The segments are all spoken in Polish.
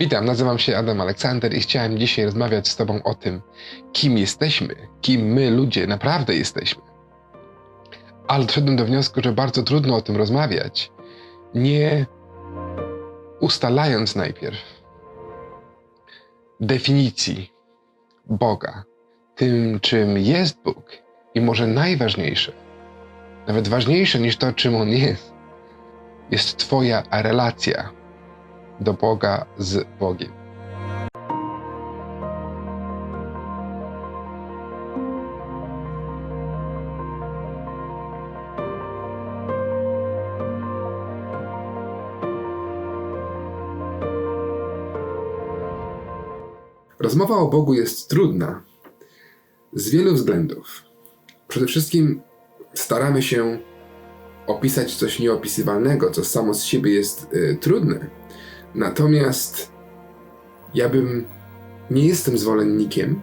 Witam, nazywam się Adam Aleksander i chciałem dzisiaj rozmawiać z Tobą o tym, kim jesteśmy, kim my ludzie naprawdę jesteśmy. Ale doszedłem do wniosku, że bardzo trudno o tym rozmawiać, nie ustalając najpierw definicji Boga, tym, czym jest Bóg i może najważniejsze, nawet ważniejsze niż to, czym On jest, jest Twoja relacja do Boga z Bogiem. Rozmowa o Bogu jest trudna z wielu względów. Przede wszystkim staramy się opisać coś nieopisywalnego, co samo z siebie jest y, trudne. Natomiast ja bym nie jestem zwolennikiem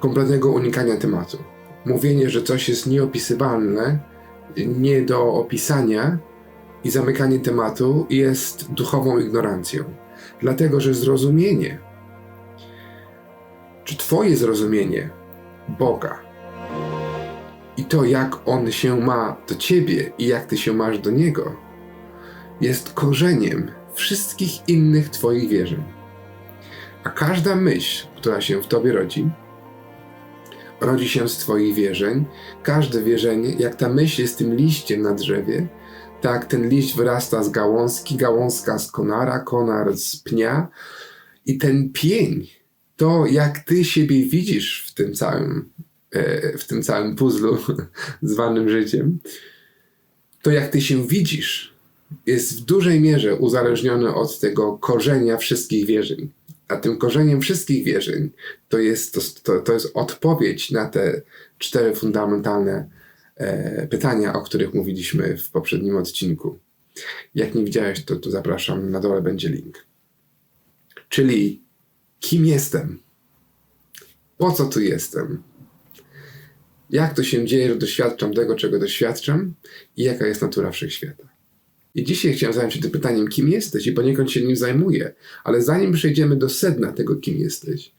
kompletnego unikania tematu. Mówienie, że coś jest nieopisywalne, nie do opisania i zamykanie tematu jest duchową ignorancją. Dlatego, że zrozumienie, czy Twoje zrozumienie Boga i to, jak On się ma do Ciebie i jak Ty się masz do Niego, jest korzeniem wszystkich innych Twoich wierzeń. A każda myśl, która się w Tobie rodzi, rodzi się z Twoich wierzeń. Każde wierzenie, jak ta myśl jest tym liściem na drzewie, tak ten liść wyrasta z gałązki, gałązka z konara, konar z pnia i ten pień, to jak Ty siebie widzisz w tym całym, e, w tym całym puzzlu zwanym życiem, to jak Ty się widzisz, jest w dużej mierze uzależnione od tego korzenia wszystkich wierzeń. A tym korzeniem wszystkich wierzeń to jest, to, to, to jest odpowiedź na te cztery fundamentalne e, pytania, o których mówiliśmy w poprzednim odcinku. Jak nie widziałeś, to tu zapraszam, na dole będzie link. Czyli kim jestem? Po co tu jestem? Jak to się dzieje, że doświadczam tego, czego doświadczam i jaka jest natura wszechświata? I dzisiaj chciałem zająć się tym pytaniem, kim jesteś, i poniekąd się nim zajmuję. Ale zanim przejdziemy do sedna tego, kim jesteś,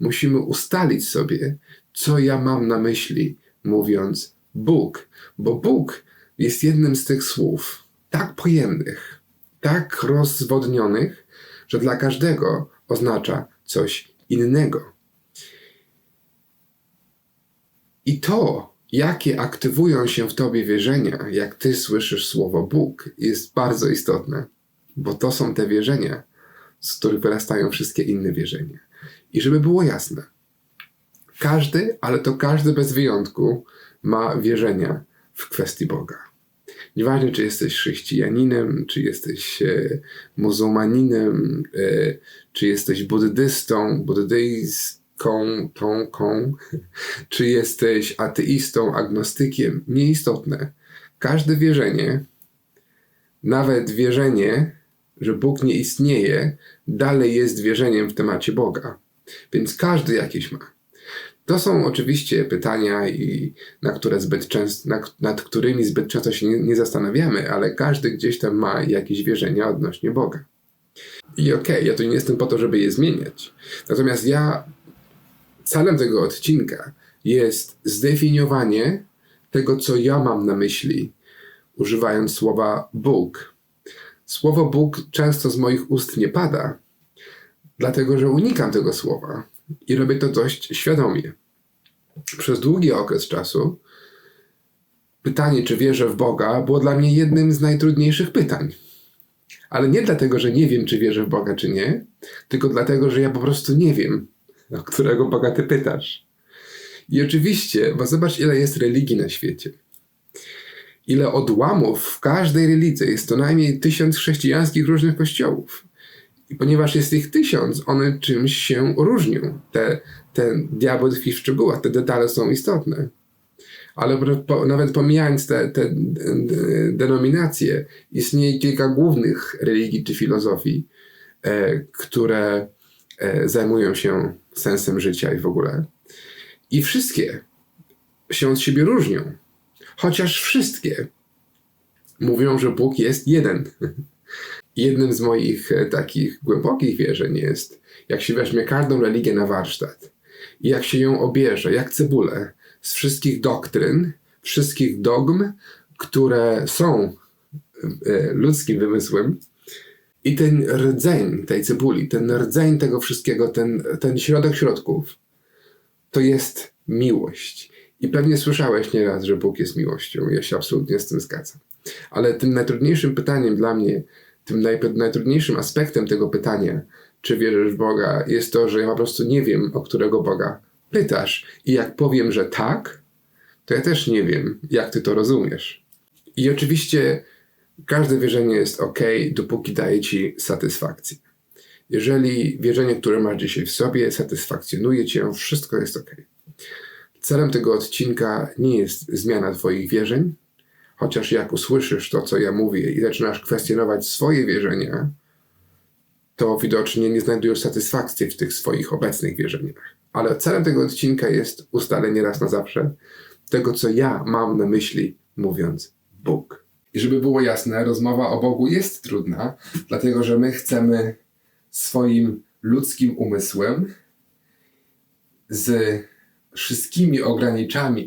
musimy ustalić sobie, co ja mam na myśli, mówiąc Bóg. Bo Bóg jest jednym z tych słów tak pojemnych, tak rozwodnionych, że dla każdego oznacza coś innego. I to, jakie aktywują się w tobie wierzenia, jak ty słyszysz słowo Bóg, jest bardzo istotne, bo to są te wierzenia, z których wyrastają wszystkie inne wierzenia. I żeby było jasne, każdy, ale to każdy bez wyjątku, ma wierzenia w kwestii Boga. Nieważne, czy jesteś chrześcijaninem, czy jesteś e, muzułmaninem, e, czy jesteś buddystą, buddyjską, tą, tą, czy jesteś ateistą, agnostykiem, nieistotne. Każde wierzenie, nawet wierzenie, że Bóg nie istnieje, dalej jest wierzeniem w temacie Boga. Więc każdy jakieś ma. To są oczywiście pytania, i na które zbyt często, nad którymi zbyt często się nie, nie zastanawiamy, ale każdy gdzieś tam ma jakieś wierzenia odnośnie Boga. I okej, okay, ja tu nie jestem po to, żeby je zmieniać. Natomiast ja celem tego odcinka jest zdefiniowanie tego, co ja mam na myśli, używając słowa Bóg. Słowo Bóg często z moich ust nie pada, dlatego że unikam tego słowa i robię to dość świadomie. Przez długi okres czasu pytanie, czy wierzę w Boga, było dla mnie jednym z najtrudniejszych pytań. Ale nie dlatego, że nie wiem, czy wierzę w Boga, czy nie, tylko dlatego, że ja po prostu nie wiem, o którego Boga ty pytasz. I oczywiście, bo zobacz, ile jest religii na świecie. Ile odłamów w każdej religii. Jest to najmniej tysiąc chrześcijańskich różnych kościołów. I ponieważ jest ich tysiąc, one czymś się różnią. Te, te diabeł tkwi w szczegółach, te detale są istotne. Ale po, nawet pomijając te, te denominacje, istnieje kilka głównych religii czy filozofii, e, które zajmują się sensem życia i w ogóle. I wszystkie się od siebie różnią. Chociaż wszystkie mówią, że Bóg jest jeden. Jednym z moich e, takich głębokich wierzeń jest, jak się weźmie każdą religię na warsztat i jak się ją obierze, jak cebulę, z wszystkich doktryn, wszystkich dogm, które są e, ludzkim wymysłem, i ten rdzeń tej cebuli, ten rdzeń tego wszystkiego, ten, ten środek środków, to jest miłość. I pewnie słyszałeś nieraz, że Bóg jest miłością. Ja się absolutnie z tym zgadzam. Ale tym najtrudniejszym pytaniem dla mnie, tym naj, najtrudniejszym aspektem tego pytania, czy wierzysz w Boga, jest to, że ja po prostu nie wiem, o którego Boga pytasz. I jak powiem, że tak, to ja też nie wiem, jak ty to rozumiesz. I oczywiście każde wierzenie jest ok, dopóki daje ci satysfakcję. Jeżeli wierzenie, które masz dzisiaj w sobie, satysfakcjonuje cię, wszystko jest ok. Celem tego odcinka nie jest zmiana Twoich wierzeń, chociaż jak usłyszysz to, co ja mówię i zaczynasz kwestionować swoje wierzenia, to widocznie nie znajdujesz satysfakcji w tych swoich obecnych wierzeniach. Ale celem tego odcinka jest ustalenie raz na zawsze tego, co ja mam na myśli, mówiąc Bóg. I żeby było jasne, rozmowa o Bogu jest trudna, dlatego że my chcemy swoim ludzkim umysłem z wszystkimi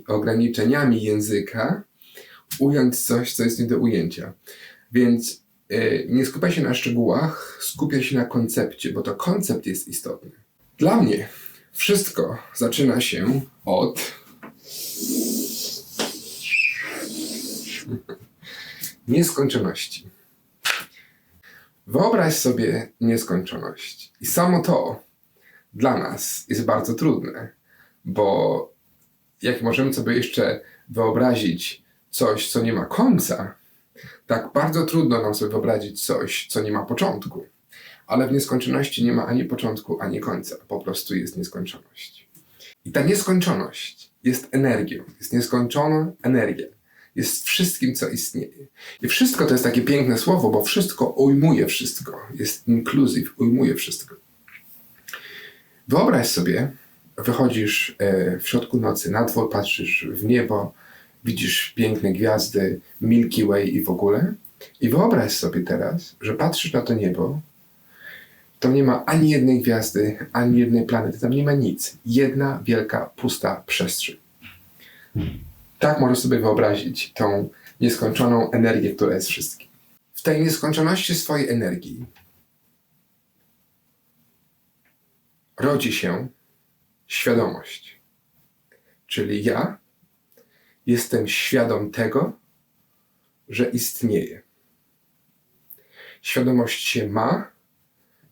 ograniczeniami języka ująć coś, co jest nie do ujęcia. Więc yy, nie skupia się na szczegółach, skupia się na koncepcie, bo to koncept jest istotny. Dla mnie wszystko zaczyna się od nieskończoności. Wyobraź sobie nieskończoność. I samo to dla nas jest bardzo trudne, bo jak możemy sobie jeszcze wyobrazić coś, co nie ma końca, tak bardzo trudno nam sobie wyobrazić coś, co nie ma początku. Ale w nieskończoności nie ma ani początku, ani końca. Po prostu jest nieskończoność. I ta nieskończoność jest energią, jest nieskończona energia. Jest wszystkim, co istnieje. I wszystko to jest takie piękne słowo, bo wszystko ujmuje wszystko. Jest inclusive, ujmuje wszystko. Wyobraź sobie, wychodzisz e, w środku nocy na dwór, patrzysz w niebo, widzisz piękne gwiazdy, Milky Way i w ogóle. I wyobraź sobie teraz, że patrzysz na to niebo, to nie ma ani jednej gwiazdy, ani jednej planety, tam nie ma nic. Jedna wielka, pusta przestrzeń. Tak możesz sobie wyobrazić tą nieskończoną energię, która jest wszystkim. W tej nieskończoności swojej energii rodzi się świadomość. Czyli ja jestem świadom tego, że istnieje. Świadomość się ma,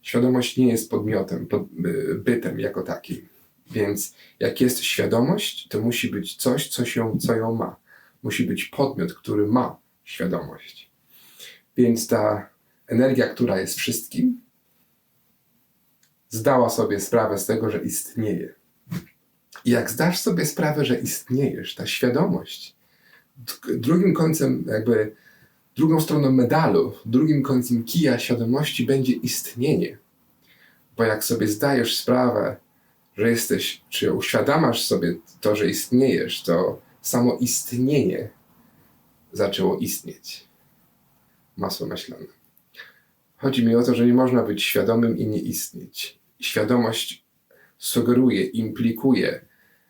świadomość nie jest podmiotem, pod, y, bytem jako takim. Więc jak jest świadomość, to musi być coś, co, się, co ją ma. Musi być podmiot, który ma świadomość. Więc ta energia, która jest wszystkim, zdała sobie sprawę z tego, że istnieje. I jak zdasz sobie sprawę, że istniejesz, ta świadomość, drugim końcem, jakby drugą stroną medalu, drugim końcem kija świadomości będzie istnienie. Bo jak sobie zdajesz sprawę, że jesteś, czy uświadamasz sobie to, że istniejesz, to samo istnienie zaczęło istnieć. Masło maślane. Chodzi mi o to, że nie można być świadomym i nie istnieć. Świadomość sugeruje, implikuje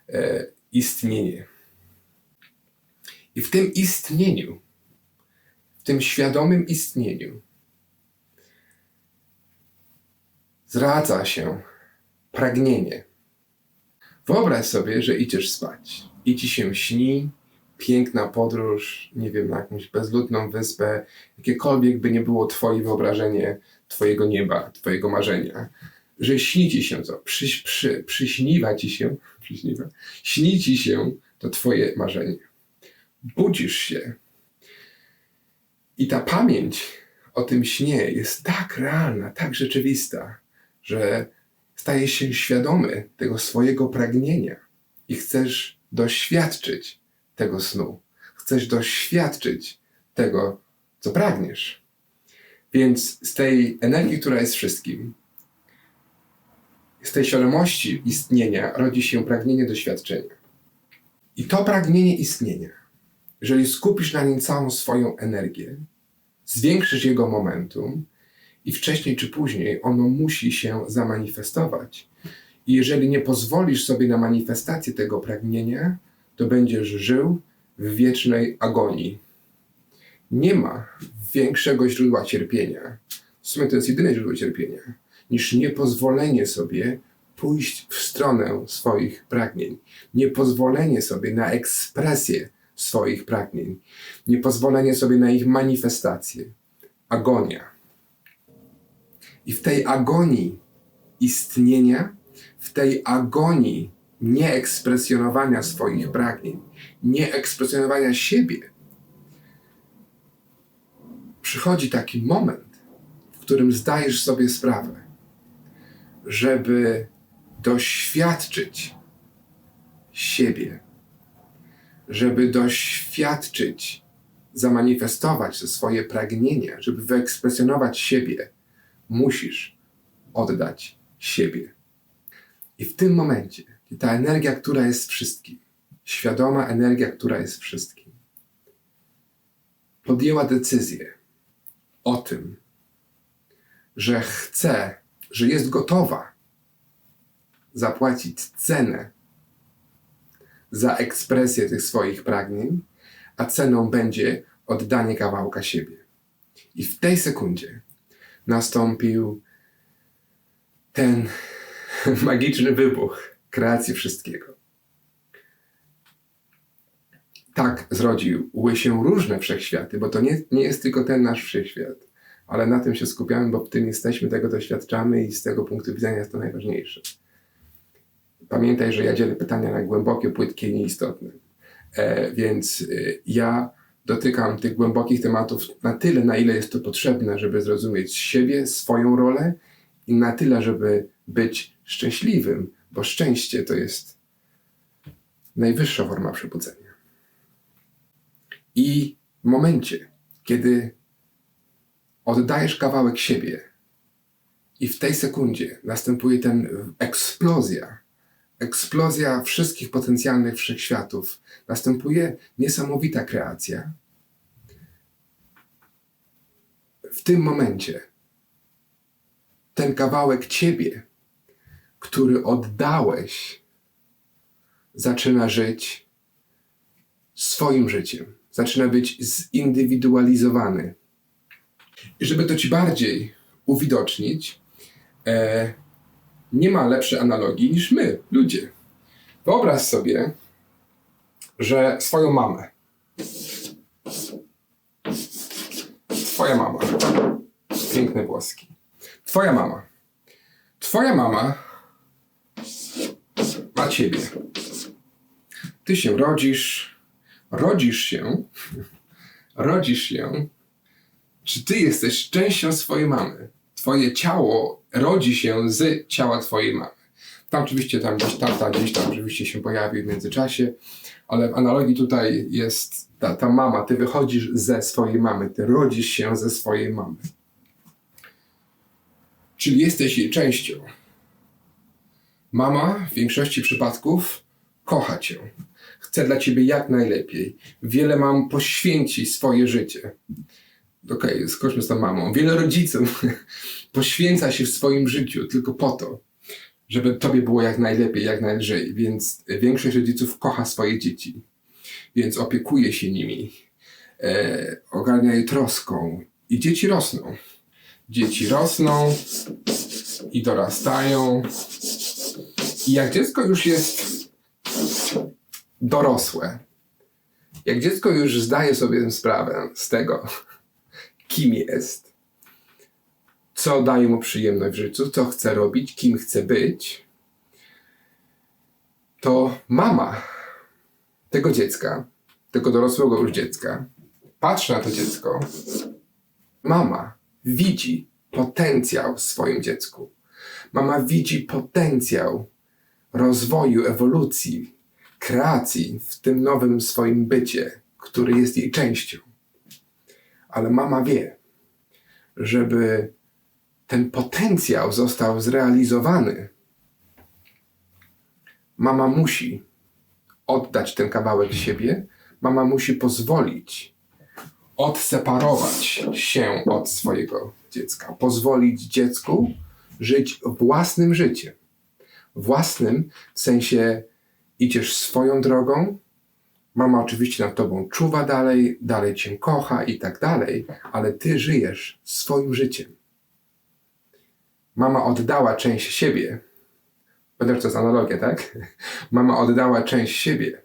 e, istnienie. I w tym istnieniu, w tym świadomym istnieniu, zradza się pragnienie. Wyobraź sobie, że idziesz spać i ci się śni piękna podróż, nie wiem, na jakąś bezludną wyspę, jakiekolwiek by nie było twoje wyobrażenie twojego nieba, twojego marzenia że śni ci się to, przy, przy, przyśniwa ci się, przyśniwa, śni ci się to twoje marzenie. Budzisz się i ta pamięć o tym śnie jest tak realna, tak rzeczywista, że stajesz się świadomy tego swojego pragnienia i chcesz doświadczyć tego snu. Chcesz doświadczyć tego, co pragniesz. Więc z tej energii, która jest wszystkim, z tej świadomości istnienia rodzi się pragnienie doświadczenia. I to pragnienie istnienia, jeżeli skupisz na nim całą swoją energię, zwiększysz jego momentum I wcześniej czy później ono musi się zamanifestować. I jeżeli nie pozwolisz sobie na manifestację tego pragnienia, to będziesz żył w wiecznej agonii. Nie ma większego źródła cierpienia. W sumie to jest jedyne źródło cierpienia, niż niepozwolenie sobie pójść w stronę swoich pragnień, niepozwolenie sobie na ekspresję swoich pragnień, niepozwolenie sobie na ich manifestację. Agonia. I w tej agonii istnienia, w tej agonii nieekspresjonowania swoich pragnień, nieekspresjonowania siebie, przychodzi taki moment, w którym zdajesz sobie sprawę, żeby doświadczyć siebie, żeby doświadczyć, zamanifestować swoje pragnienia, żeby wyekspresjonować siebie, musisz oddać siebie. I w tym momencie, ta energia, która jest wszystkim, świadoma energia, która jest wszystkim, podjęła decyzję o tym, że chce, że jest gotowa zapłacić cenę za ekspresję tych swoich pragnień, a ceną będzie oddanie kawałka siebie. I w tej sekundzie nastąpił ten magiczny wybuch kreacji wszystkiego. Tak zrodziły się różne wszechświaty, bo to nie, nie jest tylko ten nasz wszechświat, ale na tym się skupiamy, bo w tym jesteśmy, tego doświadczamy i z tego punktu widzenia jest to najważniejsze. Pamiętaj, że ja dzielę pytania na głębokie, płytkie i nieistotne. E, więc e, ja dotykam tych głębokich tematów na tyle, na ile jest to potrzebne, żeby zrozumieć siebie, swoją rolę i na tyle, żeby być szczęśliwym, bo szczęście to jest najwyższa forma przebudzenia. I w momencie, kiedy oddajesz kawałek siebie i w tej sekundzie następuje ten eksplozja, eksplozja wszystkich potencjalnych wszechświatów, następuje niesamowita kreacja. W tym momencie ten kawałek ciebie, który oddałeś, zaczyna żyć swoim życiem, zaczyna być zindywidualizowany. I żeby to ci bardziej uwidocznić, e, nie ma lepszej analogii niż my, ludzie. Wyobraź sobie, że swoją mamę. Twoja mama. Piękne włoski. Twoja mama. Twoja mama ma ciebie. Ty się rodzisz, rodzisz się, rodzisz się. Czy ty jesteś częścią swojej mamy? Twoje ciało rodzi się z ciała twojej mamy. Tam oczywiście tam gdzieś tata gdzieś tam oczywiście się pojawi w międzyczasie, ale w analogii tutaj jest ta, ta mama, ty wychodzisz ze swojej mamy, ty rodzisz się ze swojej mamy. Czyli jesteś jej częścią. Mama w większości przypadków kocha cię. Chce dla ciebie jak najlepiej. Wiele mam poświęci swoje życie. Okej, okay, skoczmy z tą mamą. Wiele rodziców poświęca się w swoim życiu tylko po to, żeby tobie było jak najlepiej, jak najlżej. Więc większość rodziców kocha swoje dzieci. Więc opiekuje się nimi. E, ogarnia je troską. I dzieci rosną. Dzieci rosną i dorastają. I jak dziecko już jest dorosłe, jak dziecko już zdaje sobie sprawę z tego, kim jest, co daje mu przyjemność w życiu, co chce robić, kim chce być, to mama tego dziecka, tego dorosłego już dziecka, patrzy na to dziecko, mama widzi potencjał w swoim dziecku. Mama widzi potencjał rozwoju, ewolucji, kreacji w tym nowym swoim bycie, który jest jej częścią. Ale mama wie, żeby ten potencjał został zrealizowany, mama musi oddać ten kawałek siebie, mama musi pozwolić odseparować się od swojego dziecka. Pozwolić dziecku żyć własnym życiem. Własnym w sensie idziesz swoją drogą, mama oczywiście nad tobą czuwa dalej, dalej cię kocha i tak dalej, ale ty żyjesz swoim życiem. Mama oddała część siebie. Ponieważ to jest analogia, tak? Mama oddała część siebie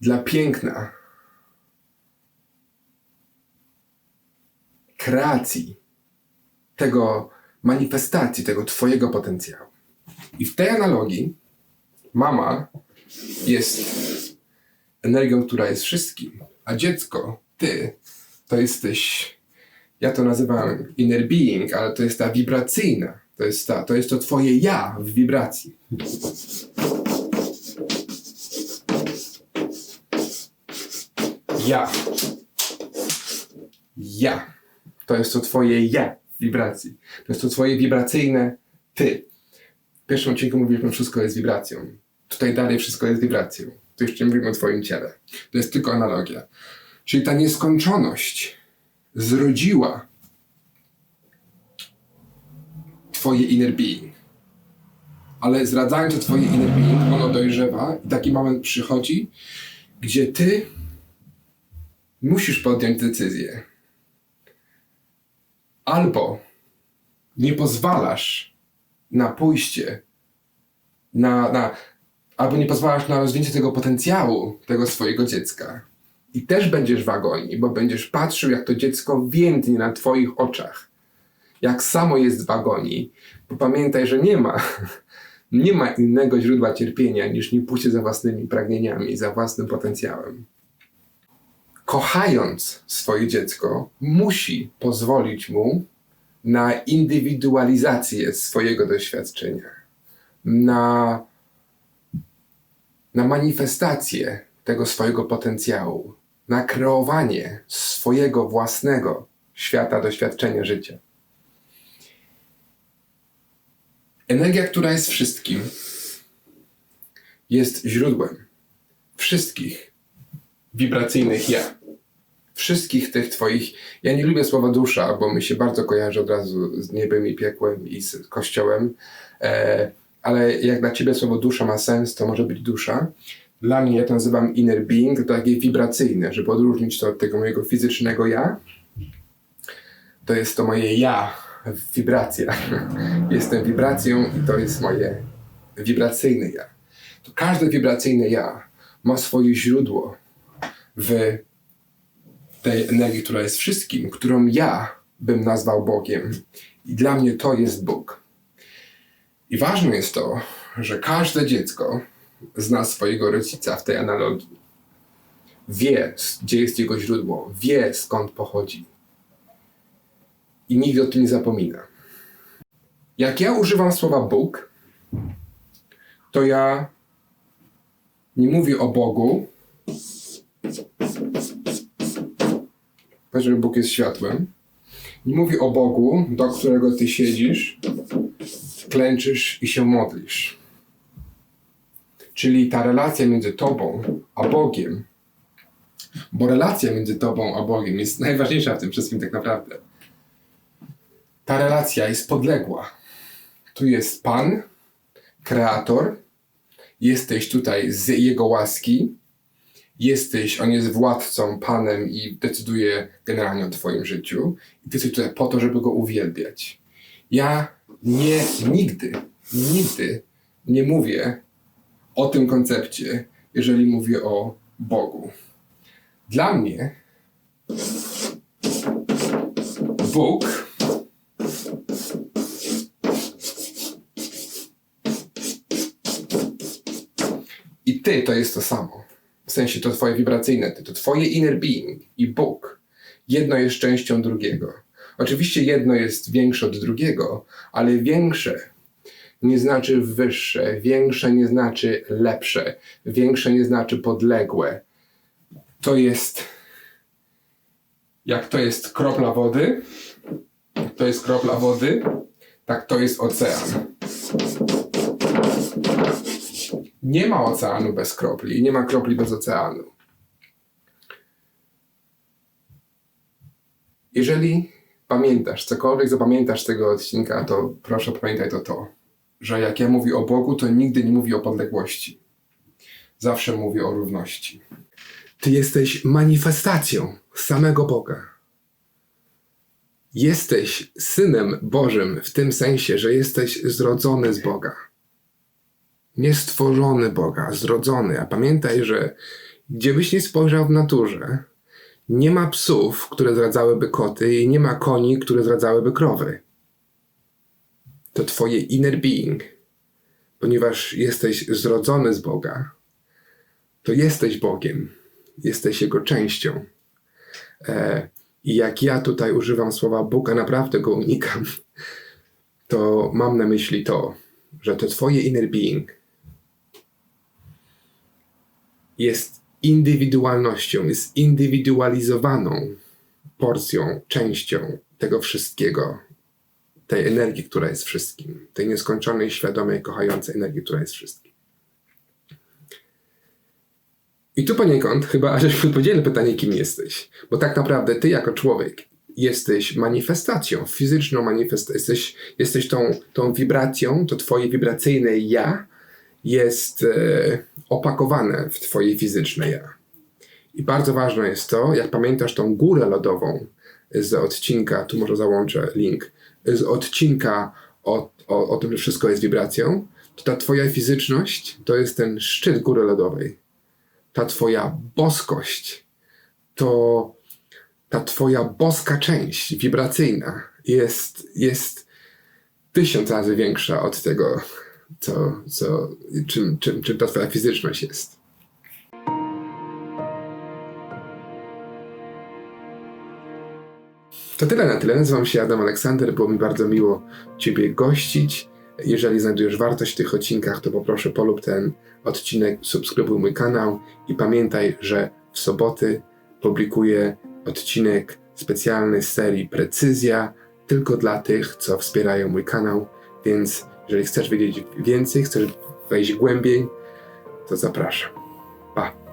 dla piękna, kreacji, tego manifestacji, tego Twojego potencjału. I w tej analogii mama jest energią, która jest wszystkim, a dziecko, ty, to jesteś, ja to nazywam inner being, ale to jest ta wibracyjna, to jest, ta, to, jest to Twoje ja w wibracji. Ja. Ja. To jest to twoje ja w wibracji. To jest to twoje wibracyjne ty. W pierwszym odcinku mówiliśmy, że wszystko jest wibracją. Tutaj dalej wszystko jest wibracją. Tu jeszcze mówimy o twoim ciele. To jest tylko analogia. Czyli ta nieskończoność zrodziła twoje inner being. Ale zradzając to twoje inner being, ono dojrzewa i taki moment przychodzi, gdzie ty musisz podjąć decyzję. Albo nie pozwalasz na pójście, na, na, albo nie pozwalasz na rozwinięcie tego potencjału tego swojego dziecka. I też będziesz w agonii, bo będziesz patrzył, jak to dziecko więdnie na Twoich oczach. Jak samo jest w agonii. Bo pamiętaj, że nie ma, nie ma innego źródła cierpienia niż nie pójście za własnymi pragnieniami, za własnym potencjałem kochając swoje dziecko, musi pozwolić mu na indywidualizację swojego doświadczenia, na, na manifestację tego swojego potencjału, na kreowanie swojego własnego świata doświadczenia życia. Energia, która jest wszystkim, jest źródłem wszystkich wibracyjnych ja. Wszystkich tych twoich. Ja nie lubię słowa dusza, bo mi się bardzo kojarzy od razu z niebem i piekłem i z kościołem. E, ale jak dla ciebie słowo dusza ma sens, to może być dusza. Dla mnie ja to nazywam inner being, to takie wibracyjne, żeby odróżnić to od tego mojego fizycznego ja. To jest to moje ja w wibracjach. Jestem wibracją i to jest moje wibracyjne ja. To każde wibracyjne ja ma swoje źródło w tej energii, która jest wszystkim, którą ja bym nazwał Bogiem. I dla mnie to jest Bóg. I ważne jest to, że każde dziecko zna swojego rodzica w tej analogii. Wie, gdzie jest jego źródło, wie skąd pochodzi. I nigdy o tym nie zapomina. Jak ja używam słowa Bóg, to ja nie mówię o Bogu, że Bóg jest światłem. I mówi o Bogu, do którego ty siedzisz, klęczysz i się modlisz. Czyli ta relacja między tobą a Bogiem, bo relacja między tobą a Bogiem jest najważniejsza w tym wszystkim tak naprawdę. Ta relacja jest podległa. Tu jest Pan, Kreator, jesteś tutaj z Jego łaski, jesteś, on jest władcą, panem i decyduje generalnie o twoim życiu. I ty jesteś tutaj po to, żeby go uwielbiać. Ja nie, nigdy, nigdy nie mówię o tym koncepcie, jeżeli mówię o Bogu. Dla mnie Bóg i ty to jest to samo. W sensie to twoje wibracyjne ty, to twoje inner being i Bóg. Jedno jest częścią drugiego. Oczywiście jedno jest większe od drugiego, ale większe nie znaczy wyższe, większe nie znaczy lepsze, większe nie znaczy podległe. To jest jak to jest kropla wody, to jest kropla wody, tak to jest ocean. Nie ma oceanu bez kropli, nie ma kropli bez oceanu. Jeżeli pamiętasz, cokolwiek zapamiętasz z tego odcinka, to proszę pamiętaj to to, że jak ja mówię o Bogu, to nigdy nie mówię o podległości. Zawsze mówię o równości. Ty jesteś manifestacją samego Boga. Jesteś synem Bożym w tym sensie, że jesteś zrodzony z Boga. Nie stworzony Boga, zrodzony. A pamiętaj, że gdzie byś nie spojrzał w naturze, nie ma psów, które zdradzałyby koty i nie ma koni, które zdradzałyby krowy. To twoje inner being, ponieważ jesteś zrodzony z Boga, to jesteś Bogiem, jesteś Jego częścią. E, I jak ja tutaj używam słowa Bóg, a naprawdę go unikam, to mam na myśli to, że to twoje inner being jest indywidualnością, jest indywidualizowaną porcją, częścią tego wszystkiego, tej energii, która jest wszystkim, tej nieskończonej, świadomej, kochającej energii, która jest wszystkim. I tu poniekąd chyba, ażeśmy odpowiedzieli pytanie, kim jesteś. Bo tak naprawdę ty jako człowiek jesteś manifestacją, fizyczną manifestacją. Jesteś, jesteś tą, tą wibracją, to twoje wibracyjne ja jest e, opakowane w twoje fizyczne ja. I bardzo ważne jest to, jak pamiętasz tą górę lodową z odcinka, tu może załączę link, z odcinka o, o, o tym, że wszystko jest wibracją, to ta twoja fizyczność to jest ten szczyt góry lodowej. Ta twoja boskość to ta twoja boska część wibracyjna jest, jest tysiąc razy większa od tego, co, co, czym, czym, czym ta twoja fizyczność jest. To tyle na tyle. Nazywam się Adam Aleksander. Było mi bardzo miło Ciebie gościć. Jeżeli znajdujesz wartość w tych odcinkach, to poproszę polub ten odcinek, subskrybuj mój kanał i pamiętaj, że w soboty publikuję odcinek specjalny z serii Precyzja tylko dla tych, co wspierają mój kanał, więc jeżeli chcesz wiedzieć więcej, chcesz wejść głębiej, to zapraszam. Pa!